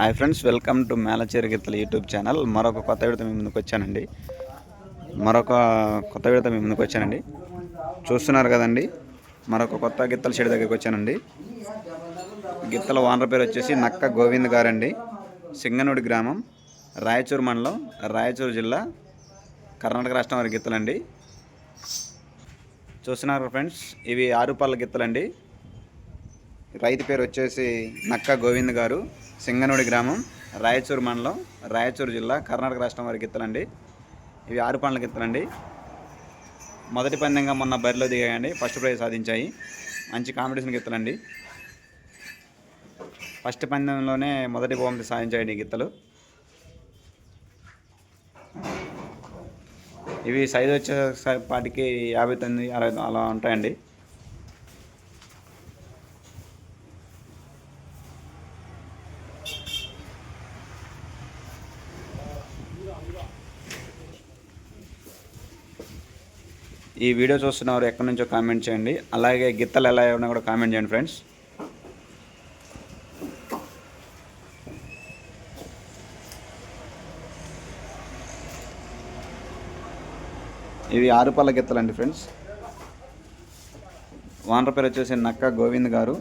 Hi friends welcome to Melacheri గిత్తల YouTube channel. మరొక కొత్త విడత మీ ముందుకు వచ్చానండి. మరొక కొత్త విడత మీ ముందుకు వచ్చానండి. చూస్తున్నారు కదండి మరొక కొత్త గిత్తల షెడ్ దగ్గరికి వచ్చానండి. గిత్తల ఓనర్ పేరు వచ్చేసి నక్క గోవింద్ గారండి. సింగనూడి గ్రామం రాయచూరు మండలం రాయచూరు జిల్లా కర్ణాటక రాష్ట్రం వారి గిత్తలండి. చూస్తున్నారు ఫ్రెండ్స్ ఇవి ఆరు పళ్ళ గిత్తలండి. రైతు పేరు వచ్చేసి నక్క గోవింద్ గారు సింగనూడి గ్రామం రాయచూరు మండలం రాయచూరు జిల్లా కర్ణాటక రాష్ట్రం వారి గిత్తలండి ఇవి ఆరు పండ్ల గిత్తలండి మొదటి పందెంగా మొన్న బరిలో దిగాయండి ఫస్ట్ ప్రైజ్ సాధించాయి. మంచి కాంపిటీషన్ గిత్తలండి ఫస్ట్ పందెంలోనే మొదటి బహుమతి సాధించాయండి గిత్తలు. ఇవి సైజు వచ్చేపాటికి యాభై తొమ్మిది అరవై అలా ఉంటాయండి. ఈ వీడియో చూస్తున్నవారు ఎక్కడి నుంచో కామెంట్ చేయండి. అలాగే గిత్తలు ఎలా ఉన్నా కూడా కామెంట్ చేయండి ఫ్రెండ్స్. ఇవి ఆరుపల్ల గిత్తలండి ఫ్రెండ్స్. వానర పేరు వచ్చేసి నక్క గోవింద్ గారు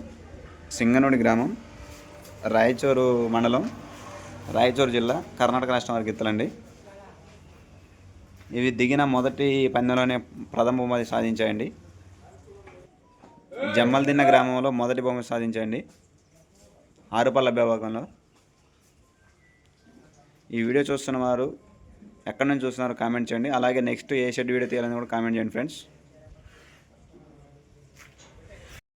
సింగనూడి గ్రామం రాయచూరు మండలం రాయచూరు జిల్లా కర్ణాటక రాష్ట్రం వారి గిత్తలండి. ఇవి దిగిన మొదటి పందెంలోనే ప్రథమ బహుమతి సాధించాయండి. జమ్మల్దిన్న గ్రామంలో మొదటి బహుమతి సాధించాయండి. ఆరుపల్ల విభాగంలో ఈ వీడియో చూస్తున్న వారు ఎక్కడి నుంచి చూస్తున్నారు కామెంట్ చేయండి. అలాగే నెక్స్ట్ ఏ షెడ్ వీడియో తీయాలని కూడా కామెంట్ చేయండి ఫ్రెండ్స్.